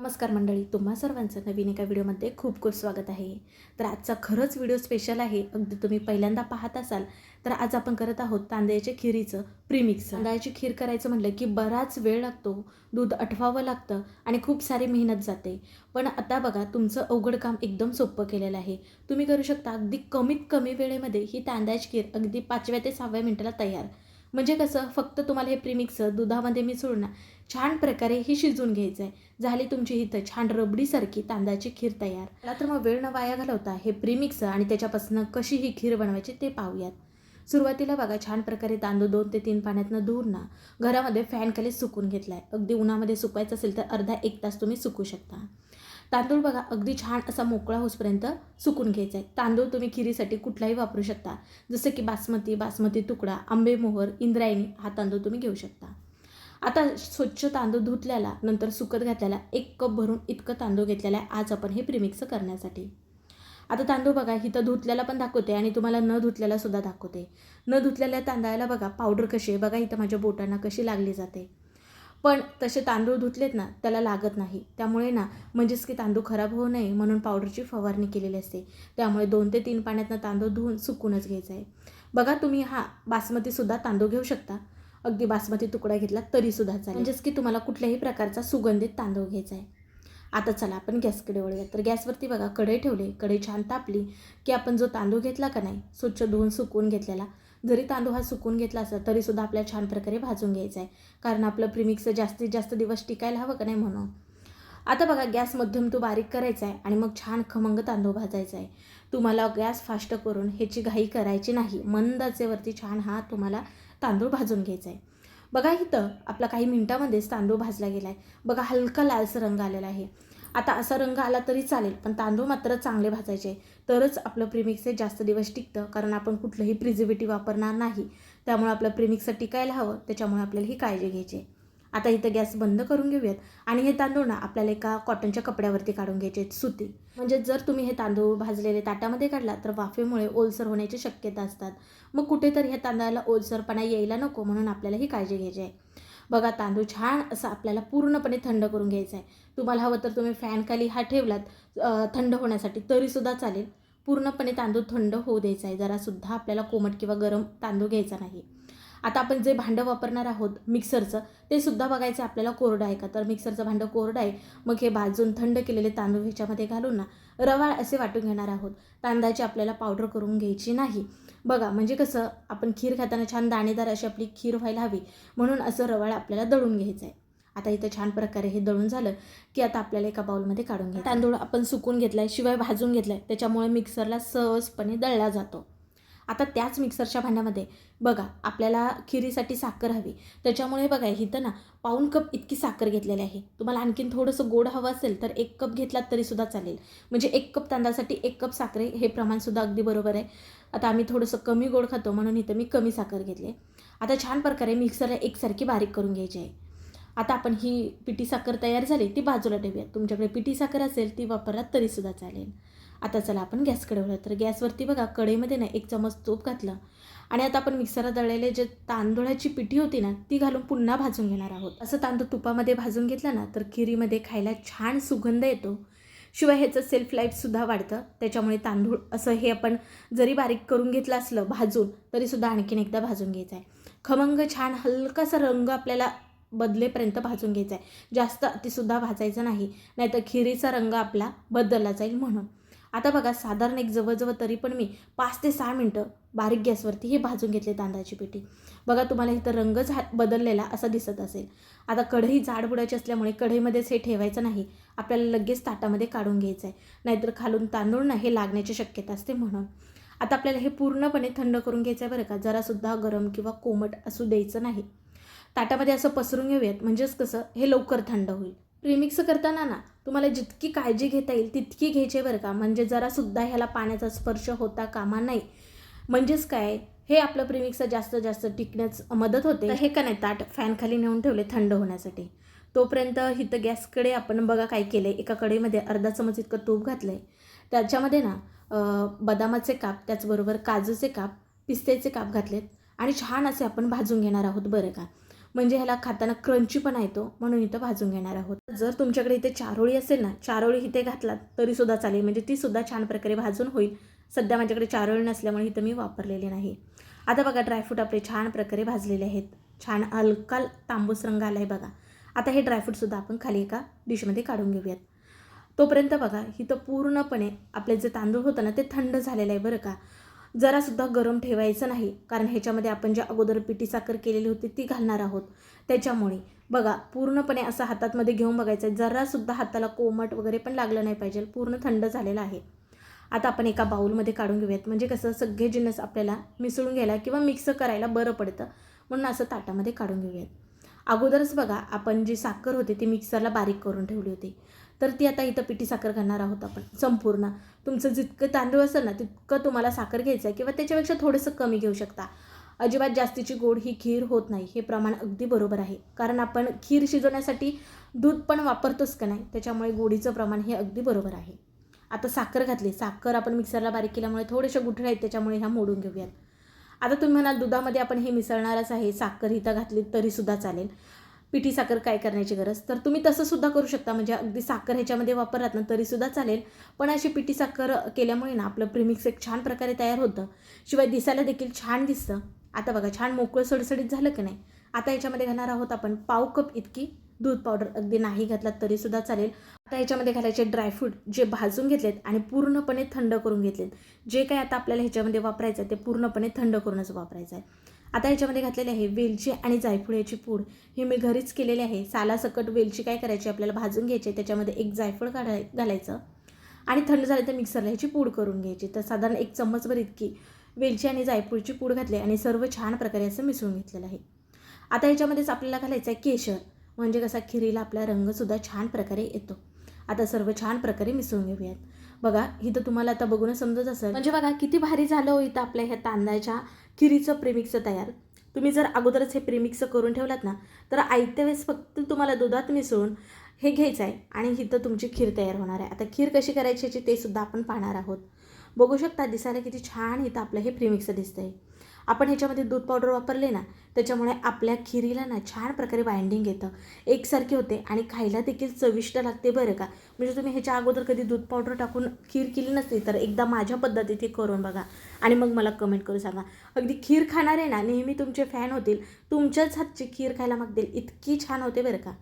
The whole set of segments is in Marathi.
नमस्कार मंडळी तुम्हा सर्वांचं नवीन एका व्हिडिओमध्ये खूप खूप स्वागत आहे. तर आजचा खरंच व्हिडिओ स्पेशल आहे. अगदी तुम्ही पहिल्यांदा पाहत असाल तर आज आपण करत आहोत तांदळाच्या खिरीचं प्रीमिक्स तांदळाची खीर करायचं म्हटलं की बराच वेळ लागतो दूध आठवावं लागतं आणि खूप सारी मेहनत जाते. पण आता बघा तुमचं अवघड काम एकदम सोपं केलेलं आहे. तुम्ही करू शकता अगदी कमीत कमी वेळेमध्ये ही तांदळाची खीर अगदी पाचव्या ते सहाव्या मिनिटाला तयार. म्हणजे कसं फक्त तुम्हाला हे प्रीमिक्स दुधामध्ये मिसळून ना छान प्रकारे हे शिजवून घ्यायचं आहे झाली तुमची इथं छान रबडीसारखी तांदळाची खीर तयार. मला तर मग वेळ न वाया घालवता हे प्रीमिक्स आणि त्याच्यापासून कशी ही खीर बनवायची ते पाहूयात. सुरुवातीला बघा छान प्रकारे तांदूळ दोन ते तीन पाण्यातनं धुवून ना घरामध्ये फॅनखाली सुकून घेतला आहे अगदी उन्हामध्ये सुकायचं असेल तर अर्धा एक तास तुम्ही सुकू शकता. तांदूळ बघा अगदी छान असा मोकळा होसपर्यंत सुकून घ्यायचा आहे. तांदूळ तुम्ही खिरीसाठी कुठलाही वापरू शकता. जसं की बासमती बासमती तुकडा आंबेमोहर इंद्रायणी हा तांदूळ तुम्ही घेऊ शकता. आता स्वच्छ तांदूळ धुतल्याला नंतर सुकत घातल्याला एक कप भरून इतकं तांदूळ घेतलेला आहे आज आपण हे प्रीमिक्स करण्यासाठी. आता तांदूळ बघा इथं धुतल्याला पण दाखवते आणि तुम्हाला न धुतल्याला सुद्धा दाखवते. न धुतलेल्या तांदळाला बघा पावडर कशी आहे? बघा इथं माझ्या बोटांना कशी लागली जाते. पण तसे तांदूळ धुतलेत ना त्याला लागत नाही. त्यामुळे ना म्हणजेच की तांदूळ खराब होऊ नये म्हणून पावडरची फवारणी केलेली असते. त्यामुळे दोन ते तीन पाण्यातनं तांदूळ धुवून सुकूनच घ्यायचा आहे. बघा तुम्ही हा बासमतीसुद्धा तांदूळ घेऊ शकता. अगदी बासमती तुकडा घेतला तरीसुद्धा चालेल. म्हणजेच की तुम्हाला कुठल्याही प्रकारचा सुगंधित तांदूळ घ्यायचा आहे. आता चला आपण गॅसकडे वळूया. तर गॅसवरती बघा कढई ठेवले. कढई छान तापली की आपण जो तांदूळ घेतला का नाही स्वच्छ धुवून सुकवून घेतलेला जरी तांदूळ हा सुकून घेतला असला तरीसुद्धा आपल्याला छान प्रकारे भाजून घ्यायचा आहे कारण आपलं प्रीमिक्स जास्तीत जास्त दिवस टिकायला हवं का नाही म्हणून. आता बघा गॅस मध्यम तो बारीक करायचा आहे आणि मग छान खमंग तांदूळ भाजायचा आहे तुम्हाला गॅस फास्ट करून ह्याची घाई करायची नाही. मंदाचेवरती छान हा तुम्हाला तांदूळ भाजून घ्यायचा आहे बघा इथं आपला काही मिनटामध्येच तांदूळ भाजला गेला आहे बघा हलका लालसर रंग आलेला आहे. आता असा रंग आला तरी चालेल पण तांदूळ मात्र चांगले भाजायचे. तरच आपलं प्रीमिक्स हे जास्त दिवस टिकतं कारण आपण कुठलंही प्रिझर्वेटिव्ह वापरणार नाही. त्यामुळे आपलं प्रीमिक्स टिकायला हवं त्याच्यामुळे आपल्याला ही काळजी घ्यायची आहे. आता इथं गॅस बंद करून घेऊयात. आणि हे तांदूळ ना आपल्याला एका कॉटनच्या कपड्यावरती काढून घ्यायचे आहेत, सुती. म्हणजे जर तुम्ही हे तांदूळ भाजलेले ताटामध्ये काढला तर वाफेमुळे ओलसर होण्याची शक्यता असतात. मग कुठेतरी ह्या तांदळाला ओलसरपणा यायला नको म्हणून आपल्याला ही काळजी घ्यायची आहे. बघा तांदूळ छान असं आपल्याला पूर्णपणे थंड करून घ्यायचा आहे. तुम्हाला हवं तर तुम्ही फॅनखाली हा ठेवलात थंड होण्यासाठी तरीसुद्धा चालेल. पूर्णपणे तांदूळ थंड होऊ द्यायचा आहे. जरासुद्धा आपल्याला कोमट किंवा गरम तांदूळ घ्यायचा नाही. आता आपण जे भांडं वापरणार आहोत मिक्सरचं ते सुद्धा बघायचं आपल्याला कोरडं आहे का? तर मिक्सरचं भांडं कोरडं आहे. मग हे भाजून थंड केलेले तांदूळ ह्याच्यामध्ये घालून ना रवाळ असे वाटून घेणार आहोत. तांदळाची आपल्याला पावडर करून घ्यायची नाही. बघा म्हणजे कसं आपण खीर खाताना छान दाणेदार अशी आपली खीर व्हायला हवी. म्हणून असं रवाळ आपल्याला दळून घ्यायचं आहे. आता इथं छान प्रकारे हे दळून झालं की आता आपल्याला एका बाउलमध्ये काढून घ्या तांदूळ आपण सुकून घेतला आहे शिवाय भाजून घेतलाय त्याच्यामुळे मिक्सरला सहजपणे दळला जातो. आता त्याच मिक्सरच्या भांड्यामध्ये बघा आपल्याला खिरीसाठी साखर हवी. त्याच्यामुळे बघा इथं ना पाऊण कप इतकी साखर घेतलेली आहे. तुम्हाला आणखीन थोडंसं गोड हवं असेल तर एक कप घेतलात तरीसुद्धा चालेल. म्हणजे एक कप तांदळासाठी एक कप साखर हे प्रमाणसुद्धा अगदी बरोबर आहे. आता आम्ही थोडंसं कमी गोड खातो म्हणून इथं मी कमी साखर घेतली आता छान प्रकारे मिक्सरला एकसारखी बारीक करून घ्यायची आहे. आता आपण ही पिठी साखर तयार झाली ती बाजूला ठेवूया तुमच्याकडे पिठी साखर असेल ती वापरलात तरीसुद्धा चालेल. आता चला आपण गॅसकडे वळूया तर गॅसवरती बघा कढईमध्ये ना एक चमच तूप घातलं. आणि आता आपण मिक्सरला दळलेले जे तांदूळाची पिठी होती ना ती घालून पुन्हा भाजून घेणार आहोत. असं तांदूळ तुपामध्ये भाजून घेतला ना तर खिरीमध्ये खायला छान सुगंध येतो. शिवाय ह्याचं सेल्फ लाईफसुद्धा वाढतं. त्याच्यामुळे तांदूळ असं हे आपण जरी बारीक करून घेतलं असलं भाजून तरीसुद्धा आणखीन एकदा भाजून घ्यायचं आहे. खमंग छान हलकासा रंग आपल्याला बदलेपर्यंत भाजून घ्यायचा आहे. जास्त अतिसुद्धा भाजायचं नाही नाहीतर खिरीचा रंग आपला बदलला जाईल म्हणून. आता बघा साधारण एक जवळजवळ तरी पण मी पाच ते सहा मिनटं बारीक गॅसवरती हे भाजून घेतले तांदळाची पिठी बघा तुम्हाला इथं रंग झा बदललेला असा दिसत असेल. आता कढई जाड बुडायची असल्यामुळे कढईमध्येच हे ठेवायचं नाही. आपल्याला लगेच ताटामध्ये काढून घ्यायचं आहे नाहीतर खालून तांदूळ ना हे लागण्याची शक्यता असते म्हणून. आता आपल्याला हे पूर्णपणे थंड करून घ्यायचं आहे बरं का? जरासुद्धा गरम किंवा कोमट असू द्यायचं नाही. ताटामध्ये असं पसरून घेऊयात. म्हणजेच कसं? हे लवकर थंड होईल. प्रीमिक्स करताना ना तुम्हाला जितकी काळजी घेता येईल तितकी घ्यायची बरं का. म्हणजे जरासुद्धा ह्याला पाण्याचा स्पर्श होता कामा नाही. म्हणजेच काय हे आपलं प्रीमिक्स जास्त जास्त टिकण्यास मदत होते. तर हे का नाही ताट फॅनखाली नेऊन ठेवले थंड होण्यासाठी. तोपर्यंत इथं गॅसकडे आपण बघा काय केलं आहे एका कडेमध्ये अर्धा चमच इतकं तूप घातलं आहे त्याच्यामध्ये ना बदामाचे काप त्याचबरोबर काजूचे काप पिस्त्याचे काप घातलेत. आणि छान असे आपण भाजून घेणार आहोत बरं का. म्हणजे ह्याला खाताना क्रंची पण येतो म्हणून इथं भाजून घेणार आहोत. जर तुमच्याकडे इथे चारोळी असेल ना चारोळी इथे घातलात तरीसुद्धा चालेल. म्हणजे तीसुद्धा छान प्रकारे भाजून होईल. सध्या माझ्याकडे चारोळी नसल्यामुळे इथं मी वापरलेली नाही. आता बघा ड्रायफ्रूट आपले छान प्रकारे भाजलेले आहेत. छान हलका तांबूस रंग आला आहे बघा. आता हे ड्रायफ्रूटसुद्धा आपण खाली एका डिशमध्ये काढून घेऊयात. तोपर्यंत बघा इथं पूर्णपणे आपले जे तांदूळ होतं ना ते थंड झालेलं आहे बरं का. जरासुद्धा गरम ठेवायचं नाही. कारण ह्याच्यामध्ये आपण ज्या अगोदर पिठी साखर केलेली होती ती घालणार आहोत. त्याच्यामुळे. बघा पूर्णपणे असं हातातमध्ये घेऊन बघायचं आहे. जरासुद्धा हाताला कोमट वगैरे पण लागलं नाही पाहिजे. पूर्ण थंड झालेलं आहे. आता आपण एका बाऊलमध्ये काढून घेऊयात. म्हणजे कसं सगळे जिन्नस आपल्याला मिसळून घ्यायला किंवा मिक्स करायला बरं पडतं. म्हणून असं ताटामध्ये काढून घेऊयात. अगोदरच बघा आपण जी साखर होती ती मिक्सरला बारीक करून ठेवली होती. तर ती आता इथं पिठी साखर घालणार आहोत आपण संपूर्ण. तुमचं जितकं तांदूळ असेल ना तितकं तुम्हाला साखर घ्यायचं आहे किंवा त्याच्यापेक्षा थोडंसं कमी घेऊ शकता. अजिबात जास्तीची गोड ही खीर होत नाही हे प्रमाण अगदी बरोबर आहे. कारण आपण खीर शिजवण्यासाठी दूध पण वापरतोच का नाही त्याच्यामुळे गोडीचं प्रमाण हे अगदी बरोबर आहे. आता साखर घातली साखर आपण मिक्सरला बारीक केल्यामुळे थोडेशा गुठळे आहेत त्याच्यामुळे ह्या मोडून घेऊयात. आता तुम्ही म्हणाल दुधामध्ये आपण हे मिसळणारच आहे साखर इथं घातली तरीसुद्धा चालेल. पिठी साखर काय करण्याची गरज? तर तुम्ही तसं सुद्धा करू शकता. म्हणजे अगदी साखर ह्याच्यामध्ये वापरलात ना तरीसुद्धा चालेल. पण अशी पिठी साखर केल्यामुळे ना आपलं प्रिमिक्स एक छान प्रकारे तयार होतं. शिवाय दिसायला देखील छान दिसतं. आता बघा छान मोकळं सडसडीत झालं की नाही? आता याच्यामध्ये घालणार आहोत आपण पाव कप इतकी. दूध पावडर अगदी नाही घातलात तरीसुद्धा चालेल. आता याच्यामध्ये घालायचे ड्रायफ्रूट जे भाजून घेतलेत आणि पूर्णपणे थंड करून घेतलेत. जे काय आता आपल्याला ह्याच्यामध्ये वापरायचं आहे ते पूर्णपणे थंड करूनच वापरायचं आहे. आता याच्यामध्ये घातलेले आहे वेलची आणि जायफळाची पूड. ही मी घरीच केलेली आहे. सालासकट वेलची काय करायची? आपल्याला भाजून घ्यायची. त्याच्यामध्ये एक जायफळ काढाय घालायचं. आणि थंड झालं तर मिक्सरला ह्याची पूड करून घ्यायची. तर साधारण एक चम्मचभर इतकी वेलची आणि जायफळची पूड घातली आणि सर्व छान प्रकारे असं मिसळून घेतलेलं आहे. आता याच्यामध्येच आपल्याला घालायचं आहे केशर. म्हणजे कसा खिरीला आपला रंगसुद्धा छान प्रकारे येतो. आता सर्व छान प्रकारे मिसळून घेऊयात. बघा इथं तुम्हाला आता बघूनच समजत असेल. म्हणजे बघा किती भारी झालं हो इथं आपल्या ह्या तांदळाच्या खिरीचं प्रेमिक्स तयार. तुम्ही जर अगोदरच हे प्रेमिक्स करून ठेवलात ना तर आयत्या वेळेस फक्त तुम्हाला दुधात मिसळून हे घ्यायचं आहे आणि इथं तुमची खीर तयार होणार आहे. आता खीर कशी करायची याची ते सुद्धा आपण पाहणार आहोत. बघू शकता दिसायला किती छान इथं आपलं हे प्रेमिक्स दिसतंय. आपण ह्याच्यामध्ये दूध पावडर वापरले ना त्याच्यामुळे आपल्या खिरीला ना छान प्रकारे बाइंडिंग येतं. एकसारखे होते आणि खायला देखील चविष्ट लागते बरं का. म्हणजे तुम्ही ह्याच्या अगोदर कधी दूध पावडर टाकून खीर केली नसती तर एकदा माझ्या पद्धतीत करून बघा. आणि मग मला कमेंट करून सांगा. अगदी खीर खाणारे ना नेहमी तुमचे फॅन होतील. तुमच्याच हातची खीर खायला मागतील. इतकी छान होते बरं का.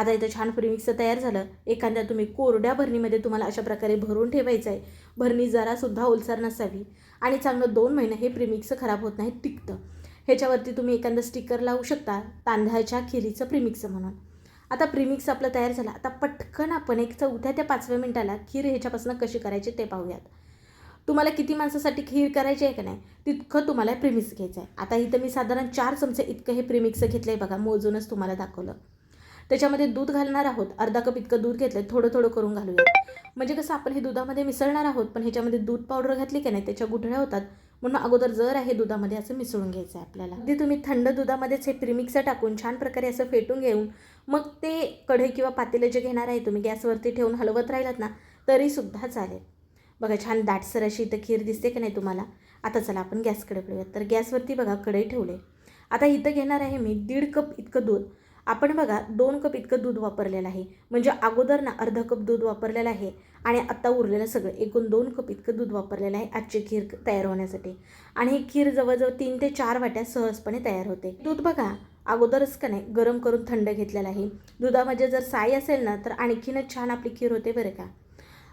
आता इथं छान प्रिमिक्स तयार झालं. एखाद्या तुम्ही कोरड्या भरणीमध्ये तुम्हाला अशा प्रकारे भरून ठेवायचं आहे भरणी जरासुद्धा ओलसर नसावी. आणि चांगलं दोन महिने हे प्रिमिक्स खराब होत नाही टिकतं. ह्याच्यावरती तुम्ही एखादं स्टिकर लावू शकता तांदळाच्या खिरीचं प्रिमिक्स म्हणून. आता प्रिमिक्स आपलं तयार झालं. आता पटकन आपण एक चौथ्या त्या पाचव्या मिनिटाला खीर ह्याच्यापासून कशी करायची ते पाहूयात. तुम्हाला किती माणसासाठी खीर करायची आहे का नाही तितकं तुम्हाला प्रिमिक्स घ्यायचं आहे आता इथं मी साधारण चार चमचे इतकं हे प्रिमिक्स घेतलं आहे बघा मोजूनच तुम्हाला दाखवलं. त्याच्यामध्ये दूध घालणार आहोत. अर्धा कप इतकं दूध घेतलं थोडं थोडं करून घालूया म्हणजे कसं आपण हे दुधामध्ये मिसळणार आहोत पण ह्याच्यामध्ये दूध पावडर घातली की नाही त्याच्या गुठळ्या होतात. म्हणून अगोदर जर आहे दुधामध्ये असं मिसळून घ्यायचं आहे आपल्याला. अगदी तुम्ही थंड दुधामध्येच हे प्रिमिक्स टाकून छान प्रकारे असं फेटून घेऊन मग ते कढई किंवा पातेले जे घेणार आहे तुम्ही गॅसवरती ठेवून हलवत राहिलात ना तरीसुद्धा चालेल. बघा छान दाटसर अशी इथं खीर दिसते की नाही तुम्हाला? आता चला आपण गॅसकडे पडूयात तर गॅसवरती बघा कढई ठेवले आता इथं घेणार आहे मी दीड कप इतकं दूध. आपण बघा दोन कप इतकं दूध वापरलेलं आहे. म्हणजे अगोदर ना अर्धा कप दूध वापरलेलं आहे आणि आत्ता उरलेलं सगळं. एकूण दोन कप इतकं दूध वापरलेलं आहे आजची खीर तयार होण्यासाठी. आणि ही खीर जवळजवळ तीन ते चार वाट्या सहजपणे तयार होते. दूध बघा अगोदरच का नाही गरम करून थंड घेतलेलं आहे. दुधामध्ये जर साई असेल ना तर आणखीनच छान आपली खीर होते बरं का.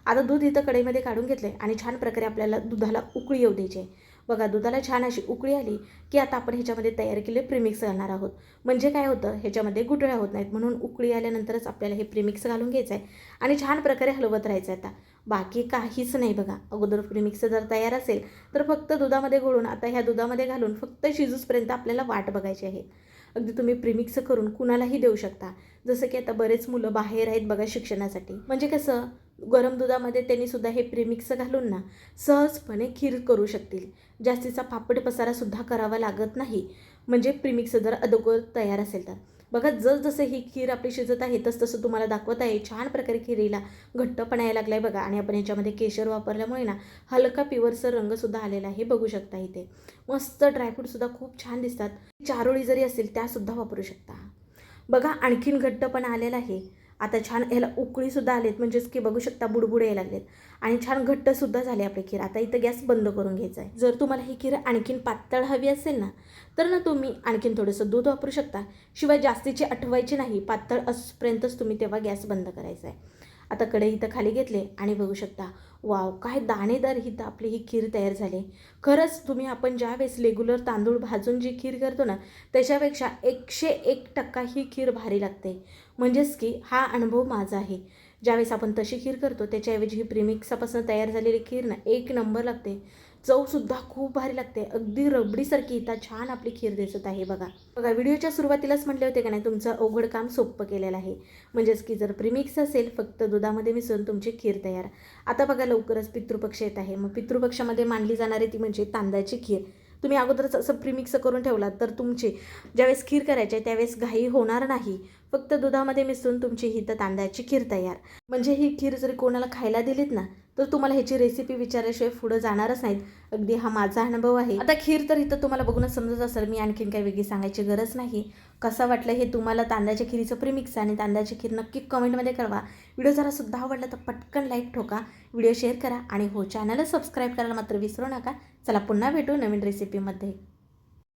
आता दूध इथं कढईमध्ये काढून घेतलं आहे आणि छान प्रकारे आपल्याला दुधाला उकळी येऊ द्यायची आहे. बघा दुधाला छान अशी उकळी आली की आता आपण ह्याच्यामध्ये तयार केले प्रीमिक्स घालणार आहोत. म्हणजे काय होतं ह्याच्यामध्ये गुटळ्या होत नाहीत. म्हणून उकळी आल्यानंतरच आपल्याला हे प्रीमिक्स घालून घ्यायचं आहे आणि छान प्रकारे हलवत राहायचं आहे आता. बाकी काहीच नाही बघा. अगोदर प्रीमिक्स जर तयार असेल तर फक्त दुधामध्ये घोळून आता ह्या दुधामध्ये घालून फक्त शिजूसपर्यंत आपल्याला वाट बघायची आहे. अगदी तुम्ही प्रिमिक्स करून कुणालाही देऊ शकता. जसं की आता बरेच मुलं बाहेर आहेत बघा शिक्षणासाठी. म्हणजे कसं गरम दुधामध्ये त्यांनी सुद्धा हे प्रेमिक्स घालून ना सहजपणे खीर करू शकतील. जास्तीचा पापड पसारासुद्धा करावा लागत नाही. म्हणजे प्रीमिक्स जर अदोगर तयार असेल तर. बघा जसजसं ही खीर आपली शिजत आहे तसतसं तुम्हाला दाखवत आहे छान प्रकारे खिरीला घट्टपणा यायला लागला आहे बघा. आणि आपण याच्यामध्ये केशर वापरल्यामुळे ना हलका पिवरसर रंगसुद्धा आलेला आहे बघू शकता इथे. मस्त ड्रायफ्रूटसुद्धा खूप छान दिसतात. चारोळी जरी असेल त्यासुद्धा वापरू शकता. बघा आणखीन घट्टपणा आलेला आहे. आता छान ह्याला उकळीसुद्धा आलेत म्हणजेच की बघू शकता बुडबुडे यायला लागलेत. आणि छान घट्टसुद्धा झाले आपली खीर. आता इथं गॅस बंद करून घ्यायचा आहे. जर तुम्हाला ही खीर आणखीन पातळ हवी असेल ना तर ना तुम्ही आणखीन थोडंसं दूध वापरू शकता. शिवाय जास्तीची आठवायची नाही पातळ असपर्यंतच तुम्ही तेव्हा गॅस बंद करायचा आहे. आता कढई इथं खाली घेतले आणि बघू शकता वाव काय दाणेदार ही आपली ही खीर तयार झाली. खरंच तुम्ही आपण ज्यावेळेस रेग्युलर तांदूळ भाजून जी खीर करतो ना त्याच्यापेक्षा एकशे एक टक्का ही खीर भारी लागते. म्हणजेच की हा अनुभव माझा आहे. ज्यावेळेस आपण तशी खीर करतो त्याच्याऐवजी ही प्रिमिक्सापासून तयार झालेली खीर ना एक नंबर लागते. चवसुद्धा खूप भारी लागते. अगदी रबडीसारखी इथं छान आपली खीर दिसत आहे बघा. बघा व्हिडिओच्या सुरुवातीलाच म्हटले होते का नाही तुमचं अवघड काम सोपं केलेलं आहे. म्हणजेच की जर प्रिमिक्स असेल फक्त दुधामध्ये मिसळून तुमची खीर तयार. आता बघा लवकरच पितृपक्ष येत आहे. मग पितृपक्षामध्ये मांडली जाणारी ती म्हणजे तांदळाची खीर. तुम्ही अगोदरच असं प्रिमिक्स करून ठेवलात तर तुमची ज्यावेळेस खीर करायची आहे त्यावेळेस घाई होणार नाही. फक्त दुधामध्ये मिसळून तुमची ही तर तांदळाची खीर तयार. म्हणजे ही खीर जरी कोणाला खायला दिलीत ना तर तुम्हाला ह्याची रेसिपी विचारल्याशिवाय पुढं जाणारच नाहीत. अगदी हा माझा अनुभव आहे. आता खीर तर इथं तुम्हाला बघूनच समजत असेल मी आणखीन काही वेगळी सांगायची गरज नाही. कसं वाटलं हे तुम्हाला तांदळाच्या खिरीचं प्रिमिक्स आणि तांदळाची खीर नक्की कमेंटमध्ये कळवा. व्हिडिओ जरा सुद्धा आवडला तर पटकन लाईक ठोका व्हिडिओ शेअर करा आणि हो चॅनलला सबस्क्राईब करायला मात्र विसरू नका. चला पुन्हा भेटू नवीन रेसिपीमध्ये